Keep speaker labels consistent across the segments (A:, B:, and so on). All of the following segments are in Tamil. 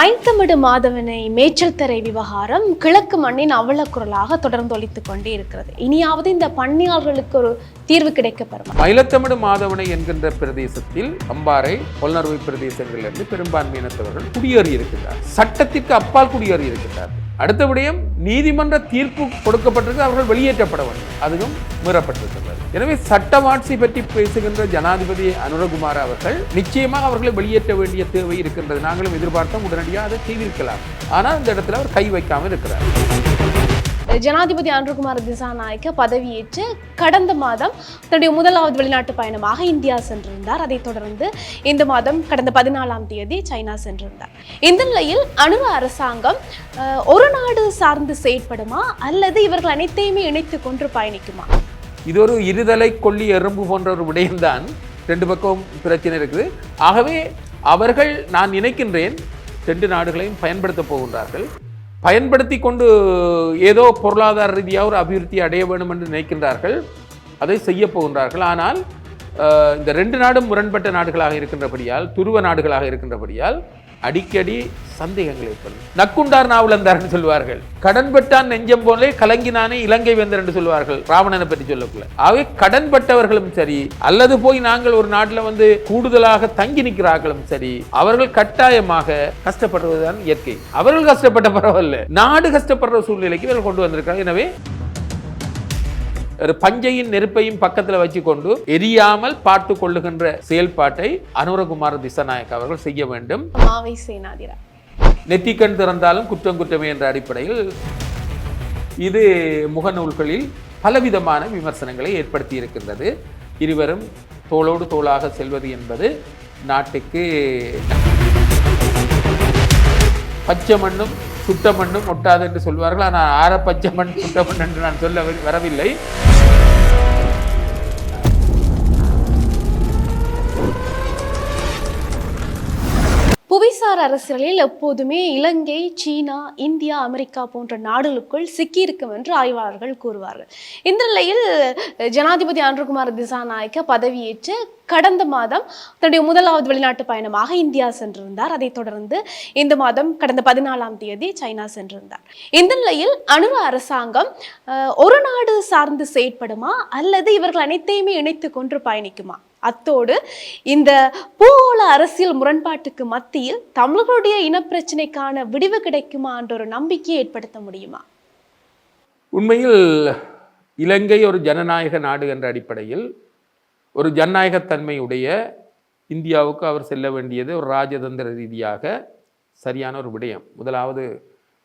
A: மைத்தமிடு மாதவனை மேய்ச்சல் தரை விவகாரம் கிழக்கு மண்ணின் அவலக்குரலாக தொடர்ந்து ஒலித்துக் கொண்டே இருக்கிறது. இனியாவது இந்த பணியாளர்களுக்கு ஒரு தீர்வு கிடைக்கப்பெறுமா.
B: மயிலத்தமிடு மாதவனை என்கின்ற பிரதேசத்தில் அம்பாறை பொல்நறுவை பிரதேசங்களிலிருந்து பெரும்பான்மையினத்தவர்கள் குடியேறி இருக்கின்றார் சட்டத்திற்கு அப்பால் குடியேறி இருக்கின்றார் அடுத்த விடயம் நீதிமன்ற தீர்ப்பு கொடுக்கப்பட்டிருக்கு அவர்கள் வெளியேற்றப்பட வேண்டும். அதுவும் மீறப்பட்டிருக்கிறது. எனவே சட்டவாட்சி பற்றி பேசுகின்ற ஜனாதிபதி அனுரகுமார் அவர்கள் நிச்சயமாக அவர்களை வெளியேற்ற வேண்டிய தேவை இருக்கின்றது. நாங்களும் எதிர்பார்த்தோம் உடனடியாக அதை செய்திருக்கலாம். ஆனால் இந்த இடத்துல அவர் கை வைக்காமல் இருக்கிறார்.
A: ஜனாதிபதி அன்ருகுமார் திசாநாயக்க பதவியேற்று கடந்த மாதம் தன்னுடைய முதலாவது வெளிநாட்டு பயணமாக இந்தியா சென்றிருந்தார். அதைத் தொடர்ந்து இந்த மாதம் கடந்த பதினாலாம் தேதி சைனா சென்றிருந்தார். இந்த நிலையில் அணுவ அரசாங்கம் ஒரு நாடு சார்ந்து செயற்படுமா? அல்லது இவர்கள் அனைத்தையுமே இணைத்து கொண்டு பயணிக்குமா?
B: இது ஒரு இருதலை கொல்லி எறும்பு போன்ற ஒரு விடயம்தான். ரெண்டு பக்கம் பிரச்சனை இருக்குது. ஆகவே அவர்கள் நான் நினைக்கின்றேன் ரெண்டு நாடுகளையும் பயன்படுத்தப் போகின்றார்கள். பயன்படுத்தி கொண்டு ஏதோ பொருளாதார ரீதியாக ஒரு அபிவிருத்தி அடைய வேண்டும் என்று நினைக்கின்றார்கள். அதை செய்ய போகின்றார்கள். ஆனால் இந்த ரெண்டு நாடும் முரண்பட்ட நாடுகளாக இருக்கின்றபடியால் துருவ நாடுகளாக இருக்கின்றபடியால் அடிக்கடி சந்தேகங்கள் ஏற்படும் நக்குண்டார் நாவலந்தார்னு சொல்வார்கள். கடன்பட்டான் நெஞ்சம் போலே கலங்கினானே இலங்கை வேந்தர் என்று சொல்வார்கள். ராவணனை பற்றி சொல்லக்குள்ள. ஆகவே கடன்பட்டவர்களும் சரி அல்லது போய் நாங்கள் ஒரு நாட்டில் வந்து கூடுதலாக தங்கி நிற்கிறார்களும் சரி அவர்கள் கட்டாயமாக கஷ்டப்படுவதுதான் இயற்கை. அவர்கள் கஷ்டப்பட்ட பரவாயில்ல. நாடு கஷ்டப்படுற சூழ்நிலைக்கு இவர்கள் கொண்டு வந்திருக்காங்க எனவே ஒரு பஞ்சையின் நெருப்பையும் பக்கத்தில் வச்சுக்கொண்டு எரியாமல் பார்த்து கொள்ளுகின்ற செயல்பாட்டை அனுரகுமார திசநாயக் அவர்கள் செய்ய வேண்டும்.
A: மாவை சேனாதிரா.
B: நெற்றிக்கண் திறந்தாலும் குற்றம் குற்றமே என்ற அடிப்படையில் இது முகநூல்களில் பலவிதமான விமர்சனங்களை ஏற்படுத்தி இருக்கின்றது இருவரும் தோளோடு தோளாக செல்வது என்பது நாட்டுக்கு பச்சை மண்ணும் சுட்ட மண்ணும் ஒட்டாது என்று சொல்வார்கள். ஆனால் ஆரப்பச்ச மண் சுட்ட மண் என்று நான் சொல்ல வரவில்லை.
A: புவிசார் அரசியலில் எப்போதுமே இலங்கை சீனா இந்தியா அமெரிக்கா போன்ற நாடுகளுக்குள் சிக்கியிருக்கும் என்று ஆய்வாளர்கள் கூறுவார்கள். இந்த நிலையில் ஜனாதிபதி அன்ருகுமார் திசாநாயக்க பதவியேற்று கடந்த மாதம் தன்னுடைய முதலாவது வெளிநாட்டு பயணமாக இந்தியா சென்றிருந்தார். அதைத் தொடர்ந்து இந்த மாதம் கடந்த பதினாலாம் தேதி சைனா சென்றிருந்தார். இந்த நிலையில் அணுவ அரசாங்கம் ஒரு நாடு சார்ந்து செயற்படுமா அல்லது இவர்கள் அனைத்தையுமே இணைத்து கொண்டு பயணிக்குமா? அத்தோடு இந்த பூகோள அரசியல் முரண்பாட்டுக்கு மத்தியில் தமிழர்களுடைய இனப்பிரச்சனைக்கான விடிவு கிடைக்குமா என்ற ஒரு நம்பிக்கையை ஏற்படுத்த முடியுமா?
B: உண்மையில் இலங்கை ஒரு ஜனநாயக நாடு என்ற அடிப்படையில் ஒரு ஜனநாயகத்தன்மையுடைய இந்தியாவுக்கு அவர் செல்ல வேண்டியது ஒரு ராஜதந்திர ரீதியாக சரியான ஒரு விடயம். முதலாவது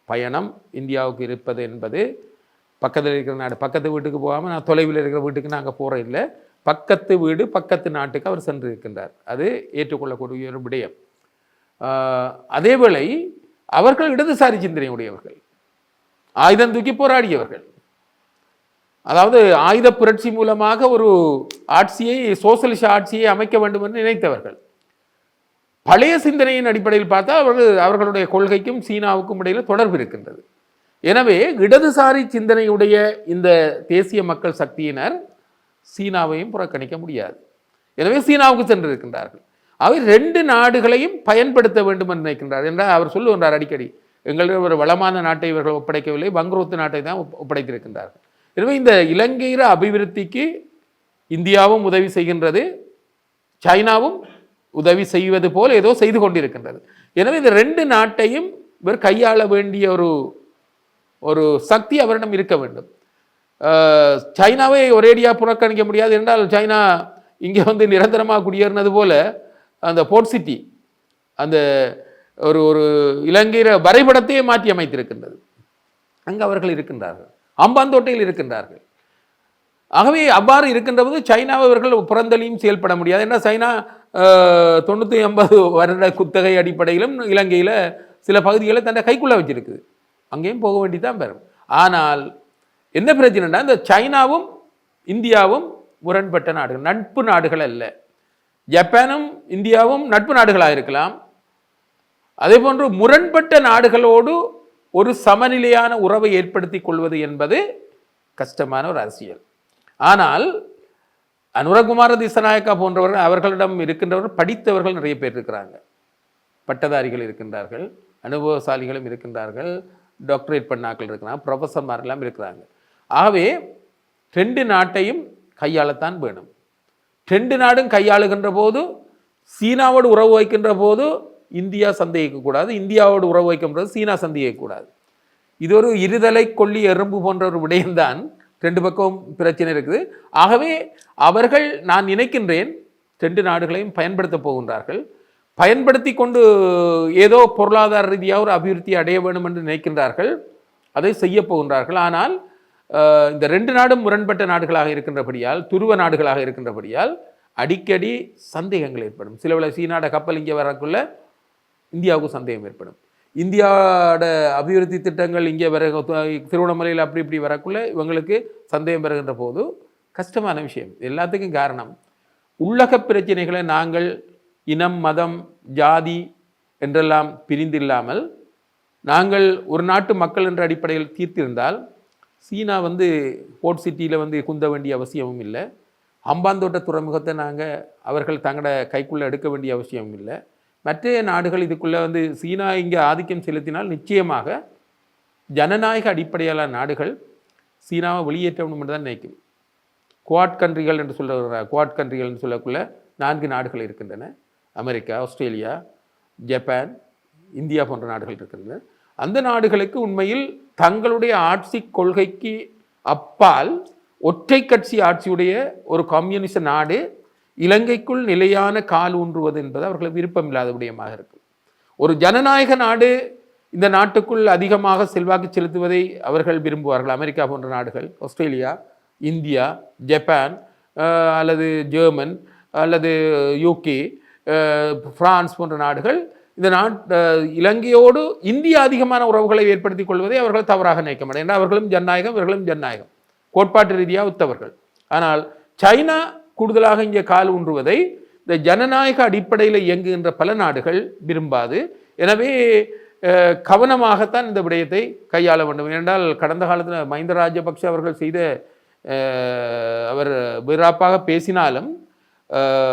B: பயணம் இந்தியாவுக்கு இருப்பது என்பது பக்கத்தில் இருக்கிற நாடு பக்கத்து வீட்டுக்கு போகாமல் நான் தொலைவில் இருக்கிற வீட்டுக்கு நாங்கள் போகிற இல்லை பக்கத்து வீடு பக்கத்து நாட்டுக்கு அவர் சென்று இருக்கின்றார் அது ஏற்றுக்கொள்ளக்கூடிய ஒரு விடயம். அதேவேளை அவர்கள் இடதுசாரி சிந்தனை உடையவர்கள் ஆயுதம் தூக்கி போராடியவர்கள். அதாவது ஆயுத புரட்சி மூலமாக ஒரு ஆட்சியை சோசலிச ஆட்சியை அமைக்க வேண்டும் என்று நினைத்தவர்கள். பழைய சிந்தனையின் அடிப்படையில் பார்த்தா அவர்கள் அவர்களுடைய கொள்கைக்கும் சீனாவுக்கும் இடையில் தொடர்பு இருக்கின்றது. எனவே இடதுசாரி சிந்தனையுடைய இந்த தேசிய மக்கள் சக்தியினர் சீனாவையும் புறக்கணிக்க முடியாது. எனவே சீனாவுக்கு சென்றிருக்கின்றார்கள். அவை ரெண்டு நாடுகளையும் பயன்படுத்த வேண்டும் என்று நினைக்கின்றார் என்றால் அவர் சொல்லுகின்றார் அடிக்கடி எங்களிடம் ஒரு வளமான நாட்டை இவர்கள் ஒப்படைக்கவில்லை பங்குரோத்து நாட்டை தான் ஒப்படைத்திருக்கின்றார்கள். எனவே இந்த இலங்கையிற அபிவிருத்திக்கு இந்தியாவும் உதவி செய்கின்றது சைனாவும் உதவி செய்வது போல் ஏதோ செய்து கொண்டிருக்கின்றது. எனவே இந்த ரெண்டு நாட்டையும் இவர் கையாள வேண்டிய ஒரு ஒரு சக்தி அவரிடம் இருக்க வேண்டும். சைனாவை ஒரேடியாக புறக்கணிக்க முடியாது என்றால் சைனா இங்கே வந்து நிரந்தரமாக குடியேறினது போல அந்த போர்ட் சிட்டி அந்த ஒரு ஒரு இலங்கையில வரைபடத்தையே மாற்றி அமைத்திருக்கின்றது. அங்கு அவர்கள் இருக்கின்றார்கள். அம்பாந்தோட்டையில் இருக்கின்றார்கள். ஆகவே அவ்வாறு இருக்கின்ற போது சைனாவை அவர்கள் புறந்தளியும் செயல்பட முடியாது. ஏன்னா சைனா தொண்ணூற்றி ஐம்பது வருட குத்தகை அடிப்படையிலும் இலங்கையில் சில பகுதிகளை தன்னை கைக்குள்ளே வச்சிருக்குது. அங்கேயும் போக வேண்டிதான் பெறும் ஆனால் என்ன பிரச்சனைனா இந்த சைனாவும் இந்தியாவும் முரண்பட்ட நாடுகள் நட்பு நாடுகள் அல்ல. ஜப்பானும் இந்தியாவும் நட்பு நாடுகளாக இருக்கலாம். அதே போன்று முரண்பட்ட நாடுகளோடு ஒரு சமநிலையான உறவை ஏற்படுத்தி கொள்வது என்பது கஷ்டமான ஒரு அரசியல். ஆனால் அனுரகுமார திசநாயக்கா போன்றவர்கள் அவர்களிடம் இருக்கின்றவர்கள் படித்தவர்கள் நிறைய பேர் இருக்கிறாங்க. பட்டதாரிகள் இருக்கின்றார்கள் அனுபவசாலிகளும் இருக்கின்றார்கள் டாக்டரேட் பண்ணாக்கள் இருக்கிறாங்க ப்ரொஃபஸர்மாரெல்லாம் இருக்கிறாங்க. ஆகவே ரெண்டு நாட்டையும் கையாளத்தான் வேணும். ரெண்டு நாடும் கையாளுகின்ற போது சீனாவோடு உறவு வைக்கின்ற போது இந்தியா சந்தேகிக்கக்கூடாது இந்தியாவோடு உறவு வைக்கின்றது போது சீனா சந்தேகிக்கக்கூடாது இது ஒரு இருதலை கொல்லி எறும்பு போன்ற ஒரு விடயம்தான். ரெண்டு பக்கம் பிரச்சனை இருக்குது. ஆகவே அவர்கள் நான் நினைக்கின்றேன் ரெண்டு நாடுகளையும் பயன்படுத்தப் போகின்றார்கள். பயன்படுத்தி கொண்டு ஏதோ பொருளாதார ரீதியாக ஒரு அபிவிருத்தி அடைய வேண்டும் என்று நினைக்கின்றார்கள். அதை செய்ய போகின்றார்கள். ஆனால் இந்த ரெண்டு நாடும் முரண்பட்ட நாடுகளாக இருக்கின்றபடியால் துருவ நாடுகளாக இருக்கின்றபடியால் அடிக்கடி சந்தேகங்கள் ஏற்படும். சில வேளை சீனாட கப்பல் இங்கே வரக்குள்ள இந்தியாவுக்கும் சந்தேகம் ஏற்படும். இந்தியாவோட அபிவிருத்தி திட்டங்கள் இங்கே வர திருவண்ணாமலையில் அப்படி இப்படி வரக்குள்ள இவங்களுக்கு சந்தேகம் வருகின்ற போது கஷ்டமான விஷயம். எல்லாத்துக்கும் காரணம் உள்ளக பிரச்சனைகளை நாங்கள் இனம் மதம் ஜாதி என்றெல்லாம் பிரிந்தில்லாமல் நாங்கள் ஒரு நாட்டு மக்கள் என்ற அடிப்படையில் தீர்த்திருந்தால் சீனா வந்து போர்ட் சிட்டியில் வந்து குந்த வேண்டிய அவசியமும் இல்லை. அம்பாந்தோட்ட துறைமுகத்தை நாங்கள் அவர்கள் தங்களோட கைக்குள்ளே எடுக்க வேண்டிய அவசியமும் இல்லை. மற்ற நாடுகள் இதுக்குள்ளே வந்து சீனா இங்கே ஆதிக்கம் செலுத்தினால் நிச்சயமாக ஜனநாயக அடிப்படையிலான நாடுகள் சீனாவை வெளியேற்றணும் தான் நினைக்கும் குவாட் கண்ட்ரிகள் என்று சொல்ல குவாட் கண்ட்ரிகள் என்று சொல்லக்குள்ள நான்கு நாடுகள் இருக்கின்றன. அமெரிக்கா ஆஸ்திரேலியா ஜப்பான் இந்தியா போன்ற நாடுகள் இருக்கின்றன. அந்த நாடுகளுக்கு உண்மையில் தங்களுடைய ஆட்சி கொள்கைக்கு அப்பால் ஒற்றை கட்சி ஆட்சியுடைய ஒரு கம்யூனிச நாடு இலங்கைக்குள் நிலையான கால் ஊன்றுவது என்பது அவர்களுக்கு விருப்பமில்லாத விடயமாக இருக்கு. ஒரு ஜனநாயக நாடு இந்த நாட்டுக்குள் அதிகமாக செல்வாக்கு செலுத்துவதை அவர்கள் விரும்புவார்கள். அமெரிக்கா போன்ற நாடுகள் ஆஸ்திரேலியா இந்தியா ஜப்பான் அல்லது ஜெர்மன் அல்லது யூகே பிரான்ஸ் போன்ற நாடுகள் இந்த நாட் இலங்கையோடு இந்தியா அதிகமான உறவுகளை ஏற்படுத்திக் கொள்வதை அவர்கள் தவறாக நினைக்க மாட்டாங்க ஏன்னா அவர்களும் ஜனநாயகம் இவர்களும் ஜனநாயகம். கோட்பாட்டு ரீதியாக ஒத்தவர்கள். ஆனால் சைனா கூடுதலாக இங்கே கால் ஊன்றுவதை இந்த ஜனநாயக அடிப்படையில் இயங்குகின்ற பல நாடுகள் விரும்பாது. எனவே கவனமாகத்தான் இந்த விடயத்தை கையாள வேண்டும். ஏனென்றால் கடந்த காலத்தில் மஹிந்த ராஜபக்ஷ அவர்கள் செய்த அவர் விராப்பாக பேசினாலும்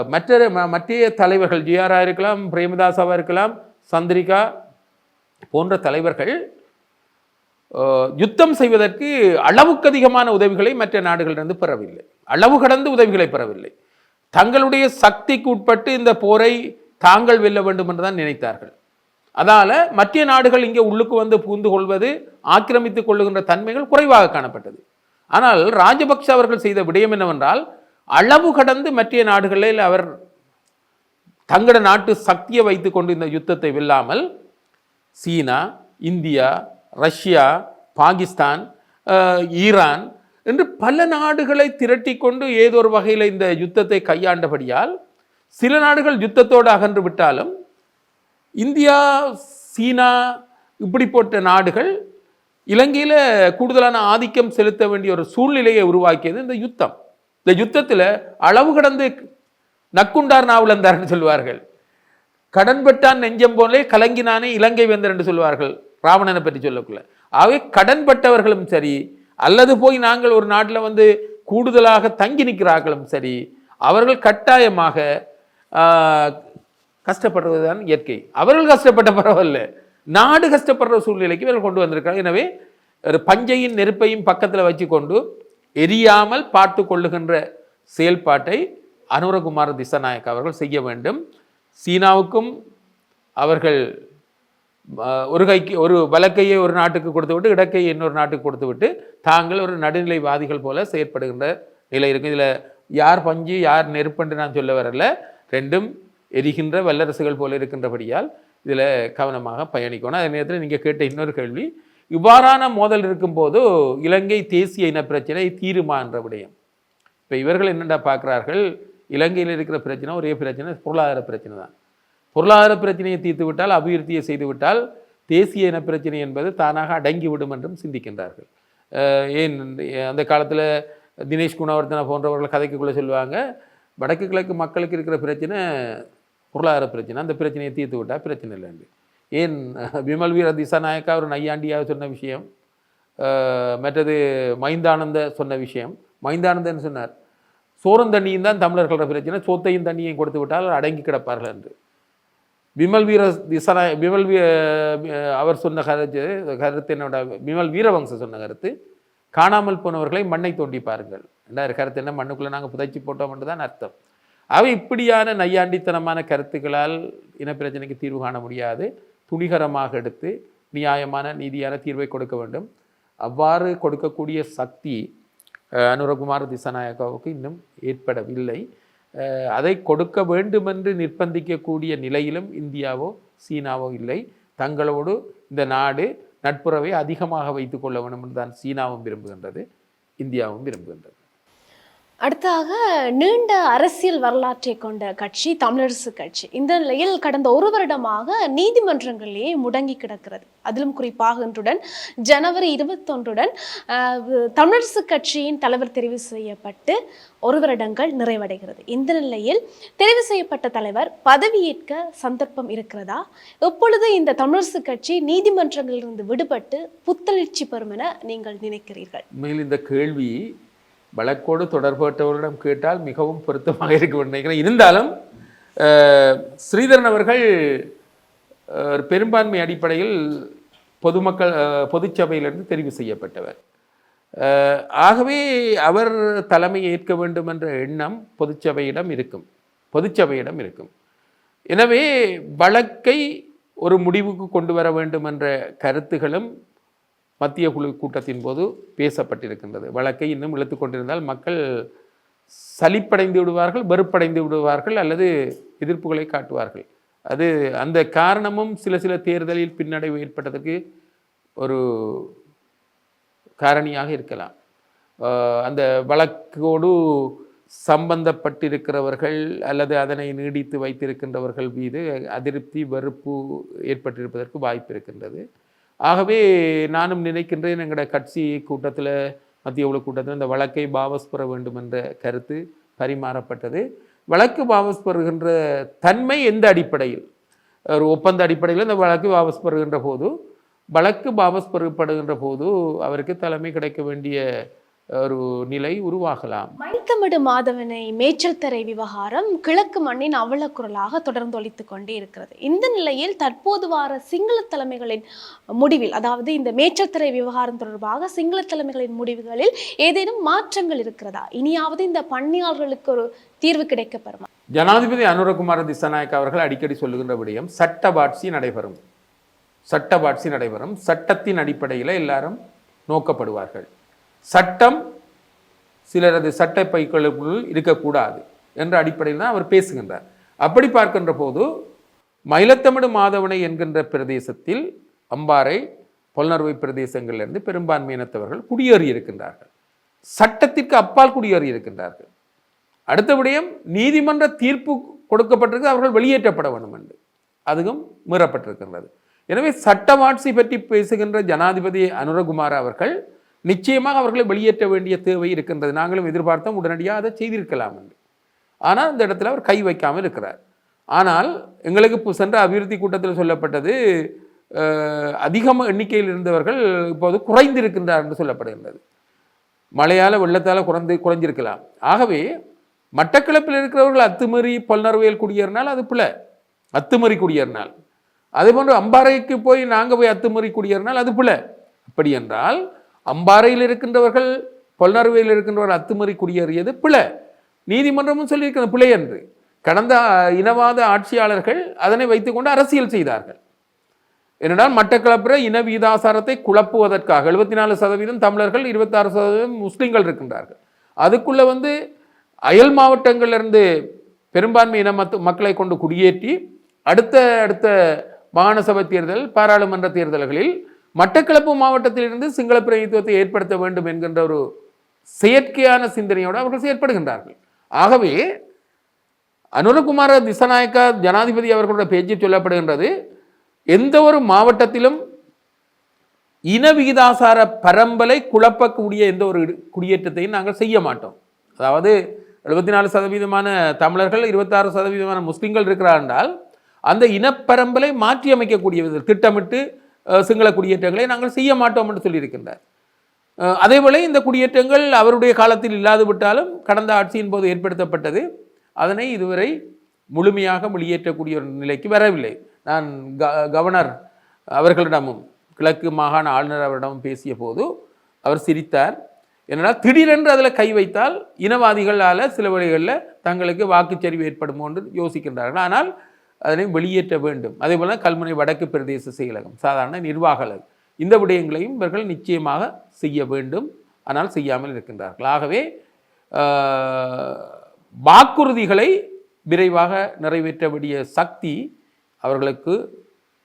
B: மற்ற ம- மற்ற தலைவர்கள் ஜிஆராக இருக்கலாம் பிரேமதாசாவாக இருக்கலாம் சந்திரிகா போன்ற தலைவர்கள் யுத்தம் செய்வதற்கு அளவுக்கு அதிகமான உதவிகளை மற்ற நாடுகளிலிருந்து பெறவில்லை. அளவு கடந்து உதவிகளை பெறவில்லை. தங்களுடைய சக்திக்கு உட்பட்டு இந்த போரை தாங்கள் வெல்ல வேண்டும் என்று தான் நினைத்தார்கள். அதனால் மற்ற நாடுகள் இங்கே உள்ளுக்கு வந்து புகுந்து கொள்வது ஆக்கிரமித்துக் கொள்ளுகின்ற தன்மைகள் குறைவாக காணப்பட்டது. ஆனால் ராஜபக்ஷ அவர்கள் செய்த விடயம் என்னவென்றால் அளவு கடந்து மற்ற நாடுகளில் அவர் தங்கள நாட்டு சக்தியை வைத்துக்கொண்டு இந்த யுத்தத்தை வெல்லாமல் China India Russia Pakistan Iran என்று பல நாடுகளை திரட்டி கொண்டு ஏதோ ஒரு வகையில் இந்த யுத்தத்தை கையாண்டபடியால் சில நாடுகள் யுத்தத்தோடு அகன்று விட்டாலும் இந்தியா சீனா இப்படி போட்ட நாடுகள் இலங்கையில் கூடுதலான ஆதிக்கம் செலுத்த வேண்டிய ஒரு சூழ்நிலையை உருவாக்கியது இந்த யுத்தம். இந்த யுத்தத்தில் அளவு கடந்து நக்குண்டார் நாவலந்தார்னு சொல்வார்கள் கடன்பட்டான் நெஞ்சம் போலே கலங்கினானே இலங்கை வேந்தர் என்று சொல்வார்கள் ராவணனை பற்றி சொல்லக்குள்ள. ஆகவே கடன்பட்டவர்களும் சரி அல்லது போய் நாங்கள் ஒரு நாட்டில் வந்து கூடுதலாக தங்கி நிற்கிறார்களும் சரி அவர்கள் கட்டாயமாக கஷ்டப்படுறது தான் இயற்கை. அவர்கள் கஷ்டப்பட்ட பரவாயில்ல. நாடு கஷ்டப்படுற சூழ்நிலைக்கு இவர்கள் கொண்டு வந்திருக்காங்க எனவே ஒரு பஞ்சையும் நெருப்பையும் பக்கத்தில் வச்சுக்கொண்டு எரியாமல் பார்த்து கொள்ளுகின்ற செயல்பாட்டை அனுரகுமார திசாநாயக் அவர்கள் செய்ய வேண்டும். சீனாவுக்கும் அவர்கள் ஒரு கைக்கு ஒரு வலக்கையை ஒரு நாட்டுக்கு கொடுத்துவிட்டு இடக்கையை இன்னொரு நாட்டுக்கு கொடுத்துவிட்டு தாங்கள் ஒரு நடுநிலைவாதிகள் போல செயற்படுகின்ற நிலை இருக்கு இதில் யார் பஞ்சு யார் நெருப்பென்று நான் சொல்ல வரல. ரெண்டும் எரிகின்ற வல்லரசுகள் போல இருக்கின்றபடியால் இதில் கவனமாக பயணிக்கணும். அதே நேரத்தில் நீங்கள் கேட்ட இன்னொரு கேள்வி இவ்வாறான மோதல் இருக்கும்போது இலங்கை தேசிய இன பிரச்சனை தீருமா என்ற விடயம். இப்போ இவர்கள் என்னென்ன பார்க்குறார்கள்? இலங்கையில் இருக்கிற பிரச்சனை ஒரே பிரச்சனை பொருளாதார பிரச்சனை தான். பொருளாதார பிரச்சனையை தீர்த்து விட்டால் அபிவிருத்தியை செய்துவிட்டால் தேசிய இன பிரச்சனை என்பது தானாக அடங்கிவிடும் என்றும் சிந்திக்கின்றார்கள். ஏன் அந்த காலத்தில் தினேஷ் குணவர்த்தன போன்றவர்கள் கதைக்குள்ளே சொல்லுவாங்க வடக்கு கிழக்கு மக்களுக்கு இருக்கிற பிரச்சனை பொருளாதார பிரச்சனை அந்த பிரச்சனையை தீர்த்து விட்டால் பிரச்சனை இல்லைண்டு ஏன் விமல் வீர திசாநாயக்கா ஒரு நையாண்டியாக சொன்ன விஷயம் மற்றது மைந்தானந்த சொன்ன விஷயம். மைந்தானந்தன் சொன்னார் சோறும் தண்ணியும் தான் தமிழர்களோட பிரச்சனை சோத்தையும் தண்ணியையும் கொடுத்து விட்டால் அடங்கி கிடப்பார்கள் என்று. விமல் வீர திசனா விமல் வீ அவர் சொன்ன கருத்து கருத்து என்னோட விமல் வீரவங்ச சொன்ன கருத்து காணாமல் போனவர்களை மண்ணை தோண்டி பாருங்கள். ரெண்டாயிரம் கருத்து என்ன மண்ணுக்குள்ளே நாங்கள் புதைச்சி போட்டோம்னு தான் அர்த்தம். அவை இப்படியான நையாண்டித்தனமான கருத்துக்களால் இனப்பிரச்சனைக்கு தீர்வு காண முடியாது. துணிகரமாக எடுத்து நியாயமான நீதியான தீர்வை கொடுக்க வேண்டும். அவ்வாறு கொடுக்கக்கூடிய சக்தி அனுரகுமார் திசாநாயக்காவுக்கு இன்னும் ஏற்படவில்லை. அதை கொடுக்க வேண்டுமென்று நிர்பந்திக்கக்கூடிய நிலையிலும் இந்தியாவோ சீனாவோ இல்லை. தங்களோடு இந்த நாடு நட்புறவை அதிகமாக வைத்துக்கொள்ள வேண்டும் என்று தான் சீனாவும் விரும்புகின்றது இந்தியாவும் விரும்புகின்றது.
A: அடுத்தாக நீண்ட அரசியல் வரலாற்றை கொண்ட கட்சி தமிழரசு கட்சி. இந்த நிலையில் கடந்த ஒரு வருடமாக நீதிமன்றங்களிலேயே முடங்கி கிடக்கிறது. அதிலும் குறிப்பாக இன்றுடன் ஜனவரி இருபத்தொன்றுடன் தமிழரசு கட்சியின் தலைவர் தெரிவு செய்யப்பட்டு ஒரு வருடங்கள் நிறைவடைகிறது. இந்த நிலையில் தெரிவு செய்யப்பட்ட தலைவர் பதவியேற்க சந்தர்ப்பம் இருக்கிறதா? எப்பொழுது இந்த தமிழரசு கட்சி நீதிமன்றங்களிலிருந்து விடுபட்டு புத்தெழுச்சி பெறும் என நீங்கள் நினைக்கிறீர்கள்?
B: மேலும் இந்த கேள்வி வழக்கோடு தொடர்பட்டவர்களிடம் கேட்டால் மிகவும் பொருத்தமாக இருக்கும் நினைக்கிறேன். இருந்தாலும் ஸ்ரீதரன் அவர்கள் ஒரு பெரும்பான்மை அடிப்படையில் பொதுமக்கள் பொதுச்சபையிலிருந்து தெரிவு செய்யப்பட்டவர். ஆகவே அவர் தலைமை ஏற்க வேண்டும் என்ற எண்ணம் பொதுச்சபையிடம் இருக்கும். பொதுச்சபையிடம் இருக்கும். எனவே வழக்கை ஒரு முடிவுக்கு கொண்டு வர வேண்டும் என்ற கருத்துகளும் மத்திய குழு கூட்டத்தின் போது பேசப்பட்டிருக்கின்றது. வழக்கை இன்னும் இழுத்து கொண்டிருந்தால் மக்கள் சலிப்படைந்து விடுவார்கள் வெறுப்படைந்து விடுவார்கள் அல்லது எதிர்ப்புகளை காட்டுவார்கள். அது அந்த காரணமும் சில சில தேர்தலில் பின்னடைவு ஏற்பட்டதற்கு ஒரு காரணியாக இருக்கலாம். அந்த வழக்கோடு சம்பந்தப்பட்டிருக்கிறவர்கள் அல்லது அதனை நீடித்து வைத்திருக்கின்றவர்கள் மீது அதிருப்தி வெறுப்பு ஏற்பட்டிருப்பதற்கு வாய்ப்பு இருக்கின்றது. ஆகவே நானும் நினைக்கின்றேன் எங்களோட கட்சி கூட்டத்தில் மத்திய உள்ள கூட்டத்தில் இந்த வழக்கை வாபஸ் பெற வேண்டும் என்ற கருத்து பரிமாறப்பட்டது. வழக்கு வாபஸ் பெறுகின்ற தன்மை எந்த அடிப்படையில்? ஒரு ஒப்பந்த அடிப்படையில் இந்த வழக்கு வாபஸ் பெறுகின்ற போது வழக்கு வாபஸ் பெறப்படுகின்ற போது அவருக்கு தலைமை கிடைக்க வேண்டிய ஒரு நிலை உருவாகலாம்.
A: மைத்தமிடு மாதவனை மேய்ச்சல் தரை விவகாரம் கிழக்கு மண்ணின் அவலக்குரலாக தொடர்ந்து ஒலித்துக் கொண்டே இருக்கிறது. இந்த நிலையில் தற்போது வார சிங்கள தலைமைகளின் முடிவில் அதாவது இந்த மேய்ச்சல் தரை விவகாரம் தொடர்பாக சிங்கள தலைமைகளின் முடிவுகளில் ஏதேனும் மாற்றங்கள் இருக்கிறதா? இனியாவது இந்த பணியாளர்களுக்கு ஒரு தீர்வு கிடைக்கப்பெறுமா?
B: ஜனாதிபதி அனுரகுமார திசாநாயக் அவர்கள் அடிக்கடி சொல்லுகின்ற விடயம் சட்டபாட்சி நடைபெறும். சட்டபாட்சி நடைபெறும். சட்டத்தின் அடிப்படையில் எல்லாரும் நோக்கப்படுவார்கள். சட்டம் சிலரது சட்ட பைக்களுக்குள் இருக்கக்கூடாது என்ற அடிப்படையில் தான் அவர் பேசுகின்றார். அப்படி பார்க்கின்ற போது மயிலத்தமிடு மாதவனை என்கின்ற பிரதேசத்தில் அம்பாறை பொல்நறுவை பிரதேசங்களிலிருந்து பெரும்பான்மையினத்தவர்கள் குடியேறி இருக்கின்றார்கள். சட்டத்திற்கு அப்பால் குடியேறி இருக்கின்றார்கள். அடுத்த விடயம் நீதிமன்ற தீர்ப்பு கொடுக்கப்பட்டிருக்கு அவர்கள் வெளியேற்றப்பட வேண்டும் என்று. அதுவும் மீறப்பட்டிருக்கின்றது. எனவே சட்டவாட்சி பற்றி பேசுகின்ற ஜனாதிபதி அனுரகுமார் அவர்கள் நிச்சயமாக அவர்களை வெளியேற்ற வேண்டிய தேவை இருக்கின்றது. நாங்களும் எதிர்பார்த்தோம் உடனடியாக அதை செய்திருக்கலாம் என்று. ஆனால் இந்த இடத்துல அவர் கை வைக்காமல் இருக்கிறார். ஆனால் எங்களுக்கு இப்போ சென்ற அபிவிருத்தி கூட்டத்தில் சொல்லப்பட்டது அதிகமாக அதிகம் எண்ணிக்கையில் இருந்தவர்கள் இப்போது குறைந்திருக்கின்றார் என்று சொல்லப்படுகின்றது. மழையால் வெள்ளத்தால் குறைந்து குறைஞ்சிருக்கலாம். ஆகவே மட்டக்களப்பில் இருக்கிறவர்கள் அத்துமறி பல்நறுவையில் குடியேறினால் அது பிள்ளை அத்துமறி குடியேறினால். அதே போன்று அம்பாறைக்கு போய் நாங்கள் போய் அத்துமறி குடியேறினால் அது பிள்ளை அப்படி என்றால் அம்பாறையில் இருக்கின்றவர்கள் பொல்நறுவையில் இருக்கின்றவர்கள் அத்துமறி குடியேறியது பிழை. நீதிமன்றமும் சொல்லியிருக்கிறது பிழை என்று. கடந்த இனவாத ஆட்சியாளர்கள் அதனை வைத்துக்கொண்டு அரசியல் செய்தார்கள். ஏனென்றால் மட்டக்களப்புற இன வீதாசாரத்தை குழப்புவதற்காக எழுபத்தி நாலு சதவீதம் தமிழர்கள் இருபத்தாறு சதவீதம் முஸ்லீம்கள் இருக்கின்றார்கள். அதுக்குள்ளே வந்து அயல் மாவட்டங்களிலிருந்து பெரும்பான்மை இன மத்து மக்களை கொண்டு குடியேற்றி அடுத்த அடுத்த மாகாண சபை தேர்தல் பாராளுமன்ற தேர்தல்களில் மட்டக்களப்பு மாவட்டத்திலிருந்து சிங்கள பிரதித்துவத்தை ஏற்படுத்த வேண்டும் என்கின்ற ஒரு செயற்கையான சிந்தனையோடு அவர்கள் செயற்படுகின்றார்கள். ஆகவே அனுரகுமார திசநாயக்கா ஜனாதிபதி அவர்களுடைய பேச்சில் சொல்லப்படுகின்றது எந்த ஒரு மாவட்டத்திலும் இன விகிதாசார பரம்பலை குழப்பக்கூடிய எந்த ஒரு இடு- குடியேற்றத்தையும் நாங்கள் செய்ய மாட்டோம். அதாவது எழுபத்தி நாலு சதவீதமான தமிழர்கள் இருபத்தாறு சதவீதமான முஸ்லீம்கள் இருக்கிறார் என்றால் அந்த இனப்பரம்பலை மாற்றி அமைக்கக்கூடிய விதத்தில் திட்டமிட்டு சிங்கள குடியேற்றங்களை நாங்கள் செய்ய மாட்டோம் என்று சொல்லியிருக்கின்றார். அதேபோல இந்த குடியேற்றங்கள் அவருடைய காலத்தில் இல்லாது விட்டாலும் கடந்த ஆட்சியின் போது ஏற்படுத்தப்பட்டது. அதனை இதுவரை முழுமையாக வெளியேற்றக்கூடிய ஒரு நிலைக்கு வரவில்லை. நான் க கவர்னர் அவர்களிடமும் கிழக்கு மாகாண ஆளுநர் அவரிடமும் பேசிய போது அவர் சிரித்தார். என்னென்னா திடீரென்று அதில் கை வைத்தால் இனவாதிகளால் சில வழிகளில் தங்களுக்கு வாக்குச்சரிவு ஏற்படுமோ என்று யோசிக்கின்றார்கள். ஆனால் அதனை வெளியேற்ற வேண்டும். அதே போல் கல்முனை வடக்கு பிரதேச செயலகம் சாதாரண நிர்வாக அலகு. இந்த விடயங்களையும் இவர்கள் நிச்சயமாக செய்ய வேண்டும். ஆனால் செய்யாமல் இருக்கின்றார்கள். ஆகவே வாக்குறுதிகளை விரைவாக நிறைவேற்ற வேண்டிய சக்தி அவர்களுக்கு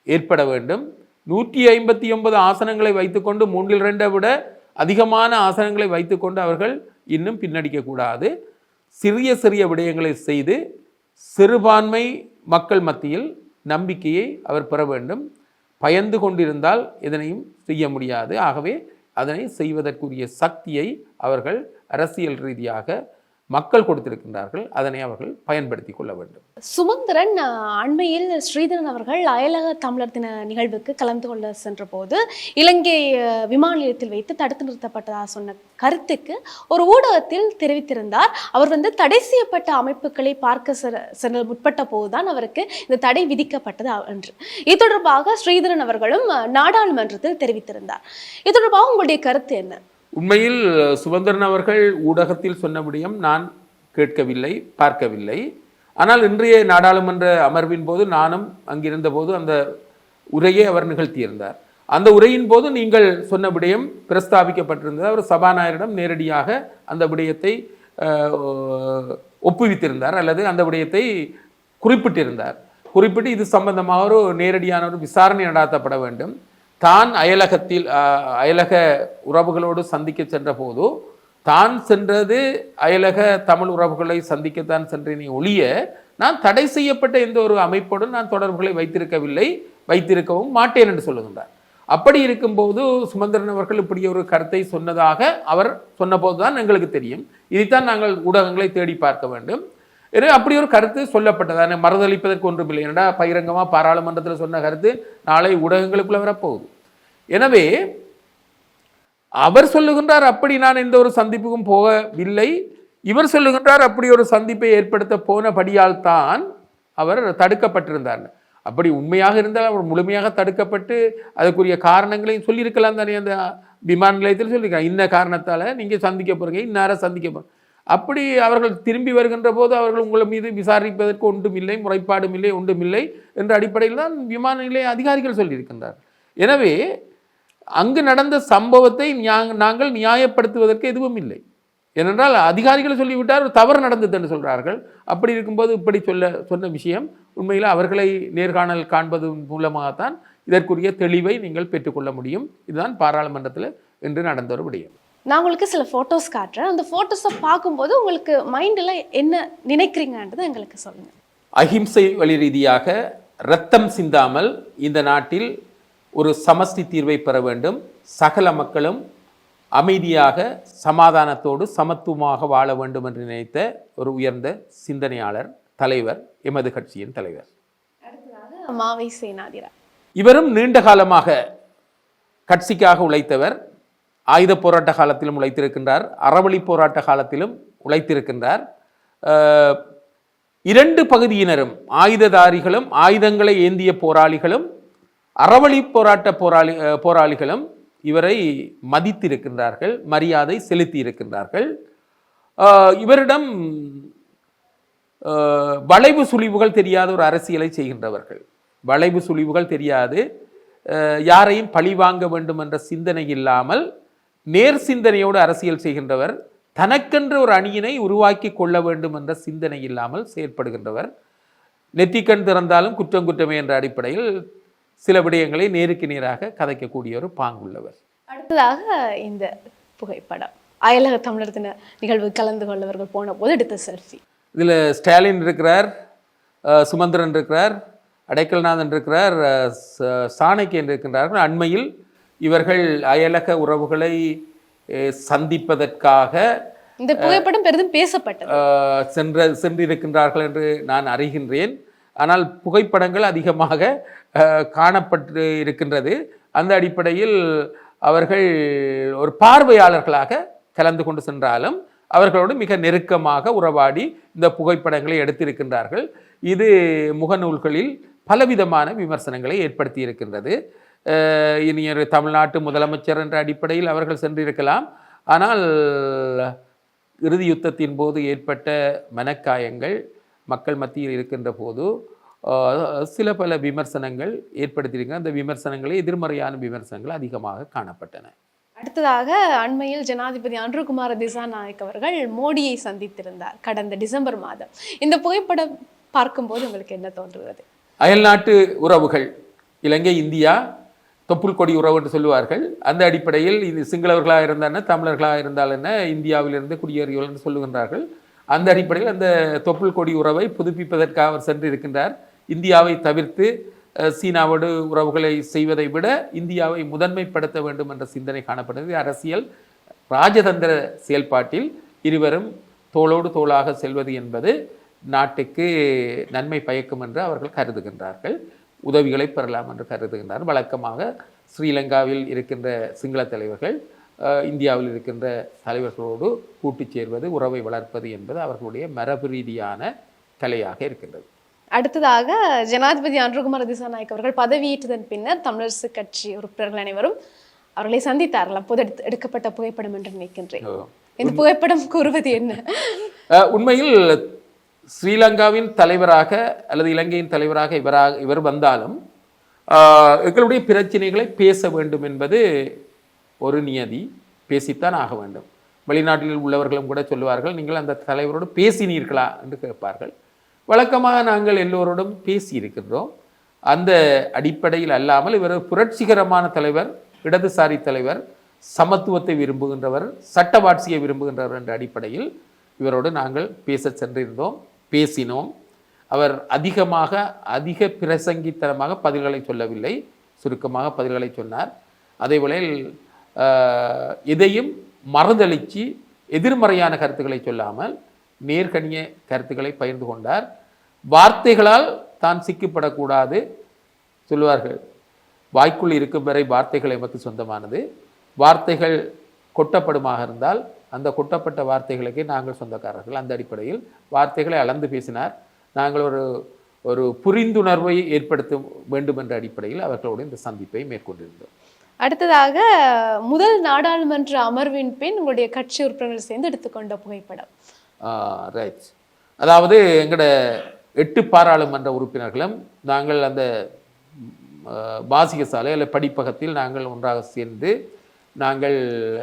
B: ஏற்பட வேண்டும். நூற்றி ஐம்பத்தி ஒன்பது ஆசனங்களை வைத்துக்கொண்டு மூன்றில் ரெண்டை விட அதிகமான ஆசனங்களை வைத்துக்கொண்டு அவர்கள் இன்னும் பின்னடிக்கக்கூடாது. சிறிய சிறிய விடயங்களை செய்து சிறுபான்மை மக்கள் மத்தியில் நம்பிக்கையை அவர் பெற வேண்டும். பயந்து கொண்டிருந்தால் எதனையும் செய்ய முடியாது. ஆகவே அதனை செய்வதற்குரிய சக்தியை அவர்கள் அரசியல் ரீதியாக மக்கள் கொடுத்திருக்கின்றார்கள் அதனை அவர்கள் பயன்படுத்தி கொள்ள வேண்டும்.
A: சுமந்திரன் அண்மையில் ஸ்ரீதரன் அவர்கள் அயலக தமிழர் தின நிகழ்வுக்கு கலந்து கொள்ள சென்ற போது இலங்கை விமான நிலையத்தில் வைத்து தடுத்து நிறுத்தப்பட்டதாக சொன்ன கருத்துக்கு ஒரு ஊடகத்தில் தெரிவித்திருந்தார். அவர் வந்து தடை செய்யப்பட்ட அமைப்புகளை பார்க்க சென்ற முற்பட்ட போதுதான் அவருக்கு இந்த தடை விதிக்கப்பட்டது என்று. இது தொடர்பாக ஸ்ரீதரன் அவர்களும் நாடாளுமன்றத்தில் தெரிவித்திருந்தார். இது தொடர்பாக உங்களுடைய கருத்து என்ன?
B: உண்மையில் சுதந்திரன் அவர்கள் ஊடகத்தில் சொன்ன நான் கேட்கவில்லை பார்க்கவில்லை. ஆனால் இன்றைய நாடாளுமன்ற அமர்வின் போது நானும் அங்கிருந்த போது அந்த உரையை அவர் நிகழ்த்தியிருந்தார். அந்த உரையின் போது நீங்கள் சொன்ன விடயம் பிரஸ்தாபிக்கப்பட்டிருந்தது. அவர் சபாநாயகரிடம் நேரடியாக அந்த விடயத்தை ஒப்புவித்திருந்தார் அல்லது அந்த விடயத்தை குறிப்பிட்டிருந்தார். குறிப்பிட்டு இது சம்பந்தமாக ஒரு நேரடியான ஒரு விசாரணை நடாத்தப்பட வேண்டும். தான் அயலகத்தில் அயலக உறவுகளோடு சந்திக்க சென்ற போது தான் சென்றது அயலக தமிழ் உறவுகளை சந்திக்கத்தான் சென்றேனே ஒழிய நான் தடை செய்யப்பட்ட எந்த ஒரு அமைப்போடும் நான் தொடர்புகளை வைத்திருக்கவில்லை வைத்திருக்கவும் மாட்டேன் என்று சொல்லுகின்றார். அப்படி இருக்கும்போது சுமந்திரன் அவர்கள் இப்படி ஒரு கருத்தை சொன்னதாக அவர் சொன்னபோது தான் எங்களுக்கு தெரியும். இதைத்தான் நாங்கள் ஊடகங்களை தேடி பார்க்க வேண்டும். எனவே அப்படி ஒரு கருத்து சொல்லப்பட்டது. மறுதளிப்பதற்கு ஒன்றுமில்லை. ஏன்னா பகிரங்கமாக பாராளுமன்றத்தில் சொன்ன கருத்து நாளை ஊடகங்களுக்குள்ள வரப்போகுது. எனவே அவர் சொல்லுகின்றார் அப்படி நான் எந்த ஒரு சந்திப்புக்கும் போகவில்லை. இவர் சொல்லுகின்றார் அப்படி ஒரு சந்திப்பை ஏற்படுத்த போனபடியால் தான் அவர் தடுக்கப்பட்டிருந்தார். அப்படி உண்மையாக இருந்தால் அவர் முழுமையாக தடுக்கப்பட்டு அதுக்குரிய காரணங்களையும் சொல்லியிருக்கலாம் தானே அந்த விமான நிலையத்தில் சொல்லியிருக்காங்க. இந்த காரணத்தால் நீங்கள் சந்திக்க போகிறீங்க இன்னார சந்திக்க போகிறீங்க அப்படி அவர்கள் திரும்பி வருகின்ற போது அவர்கள் உங்கள் மீது விசாரிப்பதற்கு ஒன்றும் இல்லை முறைப்பாடும் இல்லை ஒன்றுமில்லை என்ற அடிப்படையில் தான் விமான நிலைய அதிகாரிகள் சொல்லியிருக்கின்றார் எனவே அங்கு நடந்த சம்பவத்தை நாங்கள் நியாயப்படுத்துவதற்கு எதுவும் இல்லை. ஏனென்றால் அதிகாரிகள் சொல்லிவிட்டார் ஒரு தவறு நடந்தது என்று சொல்கிறார்கள் அப்படி இருக்கும்போது இப்படி சொல்ல சொன்ன விஷயம் உண்மையில் அவர்களை நேர்காணல் காண்பது மூலமாகத்தான் இதற்குரிய தெளிவை நீங்கள் பெற்றுக்கொள்ள முடியும். இதுதான் பாராளுமன்றத்தில் இன்று நடந்த ஒரு விடயம்.
A: நான் உங்களுக்கு சில ஃபோட்டோஸ் காட்டுறேன். அந்த ஃபோட்டோஸை பார்க்கும்போது உங்களுக்கு மைண்டில் என்ன நினைக்கிறீங்கன்றதை எங்களுக்கு சொல்லுங்க.
B: அஹிம்சை வழி ரீதியாக இரத்தம் சிந்தாமல் இந்த நாட்டில் ஒரு சமஷ்டி தீர்வை பெற வேண்டும். சகல மக்களும் அமைதியாக சமாதானத்தோடு சமத்துவமாக வாழ வேண்டும் என்று நினைத்த ஒரு உயர்ந்த சிந்தனையாளர் தலைவர் எமது கட்சியின் தலைவர்.
A: மாவை சேனாதிரா
B: இவரும் நீண்ட காலமாக கட்சிக்காக உழைத்தவர். ஆயுத போராட்ட காலத்திலும் உழைத்திருக்கின்றார் அறவழி போராட்ட காலத்திலும் உழைத்திருக்கின்றார். இரண்டு பகுதியினரும் ஆயுததாரிகளும் ஆயுதங்களை ஏந்திய போராளிகளும் அறவழி போராட்ட போராளி போராளிகளும் இவரை மதித்திருக்கின்றார்கள் மரியாதை செலுத்தி இருக்கின்றார்கள் இவரிடம் வளைவு சுழிவுகள் தெரியாத ஒரு அரசியலை செய்கின்றவர்கள். வளைவு சுழிவுகள் தெரியாது. யாரையும் பழி வாங்க வேண்டும் என்ற சிந்தனை இல்லாமல் நேர் சிந்தனையோடு அரசியல் செய்கின்றவர் தனக்கென்ற ஒரு அணியினை உருவாக்கி கொள்ள வேண்டும் என்ற சிந்தனை இல்லாமல் செயற்படுகின்றவர். நெற்றிக்கண் திறந்தாலும் குற்றம் குற்றமே என்ற அடிப்படையில் சில விடயங்களை நேருக்கு நேராக கதைக்கக்கூடிய ஒரு பாங்குள்ளவர்.
A: அடுத்ததாக இந்த புகைப்படம். அயலக தமிழர் தின நிகழ்வு கலந்து கொள்ளவர்கள் போன போது எடுத்த செல்ஃபி
B: இதில் ஸ்டாலின் இருக்கிறார் சுமந்திரன் இருக்கிறார் அடைக்கல்நாதன் இருக்கிறார் சாணக்கியன் இருக்கின்றார்கள். அண்மையில் இவர்கள் அயலக உறவுகளை சந்திப்பதற்காக
A: இந்த புகைப்படம் பெரிதும் பேசப்பட்டது.
B: சென்ற சென்றிருக்கின்றார்கள் என்று நான் அறிகின்றேன். ஆனால் புகைப்படங்கள் அதிகமாக காணப்பட்டு இருக்கின்றது. அந்த அடிப்படையில் அவர்கள் ஒரு பார்வையாளர்களாக கலந்து கொண்டு சென்றாலும் அவர்களோடு மிக நெருக்கமாக உறவாடி இந்த புகைப்படங்களை எடுத்திருக்கின்றார்கள். இது முகநூல்களில் பலவிதமான விமர்சனங்களை ஏற்படுத்தி இருக்கின்றது அஹ் இனி ஒரு தமிழ்நாட்டு முதலமைச்சர் என்ற அடிப்படையில் அவர்கள் சென்றிருக்கலாம். ஆனால் இறுதி யுத்தத்தின் போது ஏற்பட்ட மனக்காயங்கள் மக்கள் மத்தியில் இருக்கின்ற போது சில பல விமர்சனங்கள் ஏற்படுத்தியிருக்கிற அந்த விமர்சனங்களே எதிர்மறையான விமர்சனங்கள் அதிகமாக காணப்பட்டன.
A: அடுத்ததாக அண்மையில் ஜனாதிபதி அன்ருகுமார திசாநாயக் அவர்கள் மோடியை சந்தித்திருந்தார் கடந்த டிசம்பர் மாதம். இந்த புகைப்படம் பார்க்கும்போது உங்களுக்கு என்ன தோன்றுகிறது?
B: அயல்நாட்டு உறவுகள் இலங்கை இந்தியா தொப்புள் கொடி உறவு என்று சொல்லுவார்கள். அந்த அடிப்படையில் இது சிங்களவர்களாக இருந்தால் தமிழர்களாக இருந்தால் என்ன இந்தியாவிலிருந்து குடியேறியவர்கள் என்று சொல்லுகின்றார்கள். அந்த அடிப்படையில் அந்த தொப்புள் கொடி உறவை புதுப்பிப்பதற்காக அவர் சென்று இருக்கின்றார் இந்தியாவை தவிர்த்து சீனாவோடு உறவுகளை செய்வதை விட இந்தியாவை முதன்மைப்படுத்த வேண்டும் என்ற சிந்தனை காணப்படுகிறது. அரசியல் ராஜதந்திர செயல்பாட்டில் இருவரும் தோளோடு தோளாக செல்வது என்பது நாட்டுக்கு நன்மை பயக்கும் என்று அவர்கள் கருதுகின்றார்கள். உதவிகளை பெறலாம் என்று கருதுகின்றார். வழக்கமாக ஸ்ரீலங்காவில் இருக்கின்ற சிங்கள தலைவர்கள் இந்தியாவில் இருக்கின்ற தலைவர்களோடு கூட்டுச் சேர்வது உறவை வளர்ப்பது என்பது அவர்களுடைய மரபு ரீதியான கலையாக இருக்கின்றது.
A: அடுத்ததாக ஜனாதிபதி அன்ருகுமார திசாநாயக் அவர்கள் பதவியேற்றதன் பின்னர் தமிழரசு கட்சி உறுப்பினர்கள் அனைவரும் அவர்களை சந்தித்தார்கள். அப்போது எடுத்து- எடுக்கப்பட்ட புகைப்படம் என்று நினைக்கின்றேன். இந்த புகைப்படம் கூறுவது என்ன?
B: உண்மையில் ஸ்ரீலங்காவின் தலைவராக அல்லது இலங்கையின் தலைவராக இவராக இவர் வந்தாலும் எங்களுடைய பிரச்சனைகளை பேச வேண்டும் என்பது ஒரு நியதி. பேசித்தான் ஆக வேண்டும். வெளிநாட்டில் உள்ளவர்களும் கூட சொல்லுவார்கள் நீங்கள் அந்த தலைவரோடு பேசினீர்களா? என்று கேட்பார்கள். வழக்கமாக நாங்கள் எல்லோரோடும் பேசி இருக்கின்றோம் அந்த அடிப்படையில் அல்லாமல் இவர் புரட்சிகரமான தலைவர் இடதுசாரி தலைவர் சமத்துவத்தை விரும்புகின்றவர் சட்டவாட்சியை விரும்புகின்றவர் என்ற அடிப்படையில் இவரோடு நாங்கள் பேச சென்றிருந்தோம். பேசினோம். அவர் அதிகமாக அதிக பிரசங்கித்தனமாக பதில்களை சொல்லவில்லை. சுருக்கமாக பதில்களை சொன்னார். அதே வேளையில் எதையும் மறுதளித்து எதிர்மறையான கருத்துக்களை சொல்லாமல் நேர்கணிய கருத்துக்களை பகிர்ந்து கொண்டார். வார்த்தைகளால் தான் சிக்கப்படக்கூடாது சொல்லுவார்கள் வாய்க்குள் இருக்கும் வரை வார்த்தைகள் எமக்கு சொந்தமானது. வார்த்தைகள் கொட்டப்படுமாக இருந்தால் அந்த கொட்டப்பட்ட வார்த்தைகளுக்கே நாங்கள் சொந்தக்காரர்கள். அந்த அடிப்படையில் வார்த்தைகளை அளந்து பேசினார். நாங்கள் ஒரு ஒரு புரிந்துணர்வை ஏற்படுத்த வேண்டும் என்ற அடிப்படையில் அவர்களோடு இந்த சந்திப்பை மேற்கொண்டிருந்தோம்.
A: அடுத்ததாக முதல் நாடாளுமன்ற அமர்வின் பின் உங்களுடைய கட்சி உறுப்பினர்கள் சேர்ந்து எடுத்துக்கொண்ட புகைப்படம்.
B: ரைட் அதாவது எங்களோட எட்டு பாராளுமன்ற உறுப்பினர்களும் நாங்கள் அந்த வாசிக சாலை அல்ல படிப்பகத்தில் நாங்கள் ஒன்றாக சேர்ந்து நாங்கள்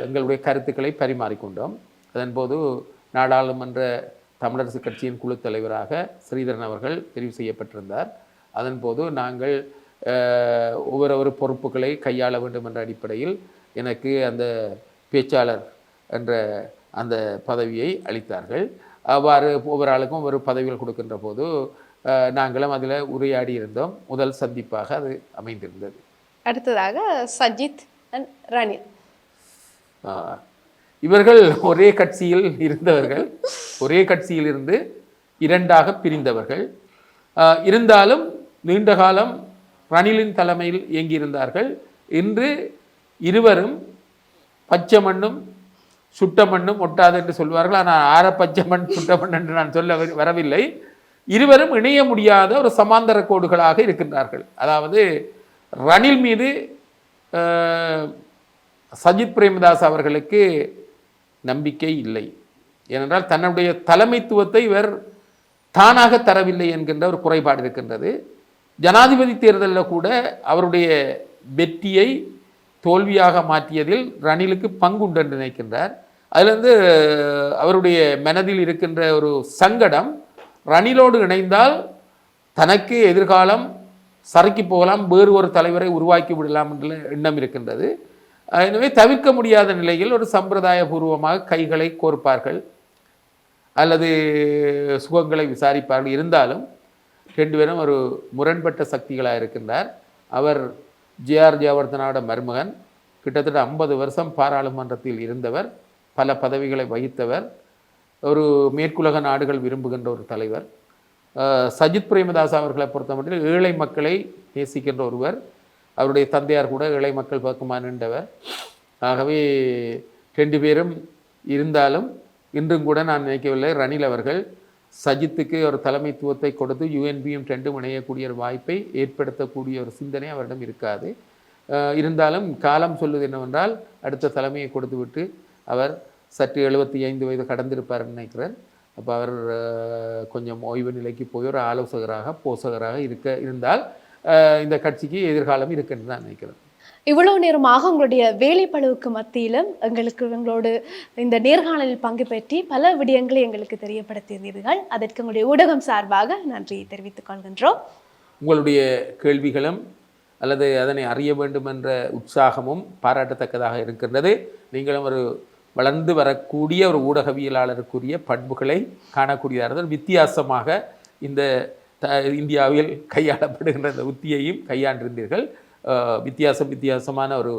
B: எங்களுடைய கருத்துக்களை பரிமாறிக்கொண்டோம். அதன்போது நாடாளுமன்ற தமிழரசு கட்சியின் குழு தலைவராக ஸ்ரீதரன் அவர்கள் தெரிவு செய்யப்பட்டிருந்தார். அதன்போது நாங்கள் ஒவ்வொரு பொறுப்புகளை கையாள வேண்டும் என்ற அடிப்படையில் எனக்கு அந்த பேச்சாளர் என்ற அந்த பதவியை அளித்தார்கள். அவ்வாறு ஒவ்வொரு ஆளுக்கும் ஒரு பதவிகள் கொடுக்கின்ற போது நாங்களும் அதில் உரையாடி இருந்தோம். முதல் சந்திப்பாக அது அமைந்திருந்தது.
A: அடுத்ததாக சஜித் அண்ட் ரணில்.
B: இவர்கள் ஒரே கட்சியில் இருந்தவர்கள் ஒரே கட்சியில் இருந்து இரண்டாக பிரிந்தவர்கள். இருந்தாலும் நீண்ட காலம் ரணிலின் தலைமையில் இயங்கியிருந்தார்கள். இன்று இருவரும் பச்சை மண்ணும் சுட்ட மண்ணும் ஒட்டாது என்று சொல்வார்கள். ஆனால் ஆற பச்சை மண் சுட்ட மண் என்று நான் சொல்ல வரவில்லை. இருவரும் இணைய முடியாத ஒரு சமாந்தர கோடுகளாக இருக்கின்றார்கள். அதாவது ரணில் மீது சஜித் பிரேமதாஸ் அவர்களுக்கு நம்பிக்கை இல்லை. ஏனென்றால் தன்னுடைய தலைமைத்துவத்தை இவர் தானாக தரவில்லை என்கின்ற ஒரு குறைபாடு இருக்கின்றது. ஜனாதிபதி தேர்தலில் கூட அவருடைய வெற்றியை தோல்வியாக மாற்றியதில் ரணிலுக்கு பங்குண்டு என்று நினைக்கின்றார். அதிலிருந்து அவருடைய மனதில் இருக்கின்ற ஒரு சங்கடம் ரணிலோடு இணைந்தால் தனக்கு எதிர்காலம் சறுக்கி போகலாம் வேறு ஒரு தலைவரை உருவாக்கி விடலாம் என்ற எண்ணம் இருக்கின்றது. எனவே தவிர்க்க முடியாத நிலையில் ஒரு சம்பிரதாயபூர்வமாக கைகளை கோர்ப்பார்கள். அல்லது சுகங்களை விசாரிப்பார்கள். இருந்தாலும் ரெண்டு பேரும் ஒரு முரண்பட்ட சக்திகளாக இருக்கின்றார். அவர் ஜேஆர் ஜெயவர்தனாவோட மருமகன். கிட்டத்தட்ட ஐம்பது வருஷம் பாராளுமன்றத்தில் இருந்தவர். பல பதவிகளை வகித்தவர். ஒரு மேற்குலக நாடுகள் விரும்புகின்ற ஒரு தலைவர். சஜித் பிரேமதாஸ் அவர்களை பொறுத்தமட்டில் ஏழை மக்களை நேசிக்கின்ற ஒருவர். அவருடைய தந்தையார் கூட இளை மக்கள் பக்கமாக நின்றவர். ஆகவே ரெண்டு பேரும் இருந்தாலும் இன்றும் கூட நான் நினைக்கவில்லை. ரணில் அவர்கள் சஜித்துக்கு ஒரு தலைமைத்துவத்தை கொடுத்து யுஎன்பியும் ரெண்டும் இணையக்கூடிய ஒரு வாய்ப்பை ஏற்படுத்தக்கூடிய ஒரு சிந்தனை அவரிடம் இருக்காது. இருந்தாலும் காலம் சொல்வது என்னவென்றால் அடுத்த தலைமையை கொடுத்துவிட்டு அவர் சற்று எழுபத்தி ஐந்து வயது கடந்திருப்பார்னு நினைக்கிறேன். அப்போ அவர் கொஞ்சம் ஓய்வு நிலைக்கு போய் ஒரு ஆலோசகராக போசகராக இருக்க இருந்தால் இந்த கட்சிக்கு எதிர்காலம் இருக்குன்னு தான் நினைக்கிறேன்
A: இவ்வளவு நேரமாக உங்களுடைய வேலைப்பளுவுக்கு மத்தியிலும் எங்களுக்கு எங்களோடு இந்த நேர்காணலில் பங்கு பெற்றி பல விடயங்களை எங்களுக்கு தெரியப்படுத்தியிருந்தீர்கள். அதற்கு உங்களுடைய ஊடகம் சார்பாக நன்றியை தெரிவித்துக் கொள்கின்றோம்.
B: உங்களுடைய கேள்விகளும் அல்லது அதனை அறிய வேண்டும் என்ற உற்சாகமும் பாராட்டத்தக்கதாக இருக்கின்றது. நீங்களும் ஒரு வளர்ந்து வரக்கூடிய ஒரு ஊடகவியலாளருக்குரிய பண்புகளை காணக்கூடியதாக வித்தியாசமாக இந்த த இந்தியாவில் கையாளப்படுகின்ற இந்த உத்தியையும் கையாண்டிருந்தீர்கள். வித்தியாசம் வித்தியாசமான ஒரு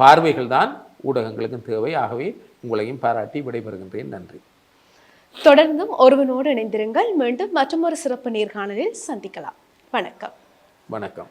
B: பார்வைகள் தான் ஊடகங்களுக்கும் தேவை. ஆகவே உங்களையும் பாராட்டி விடைபெறுகின்றேன். நன்றி.
A: தொடர்ந்தும் ஒருவனோடு இணைந்திருங்கள். மீண்டும் மற்றொரு சிறப்பு நேர்காணலில் சந்திக்கலாம். வணக்கம்.
B: வணக்கம்.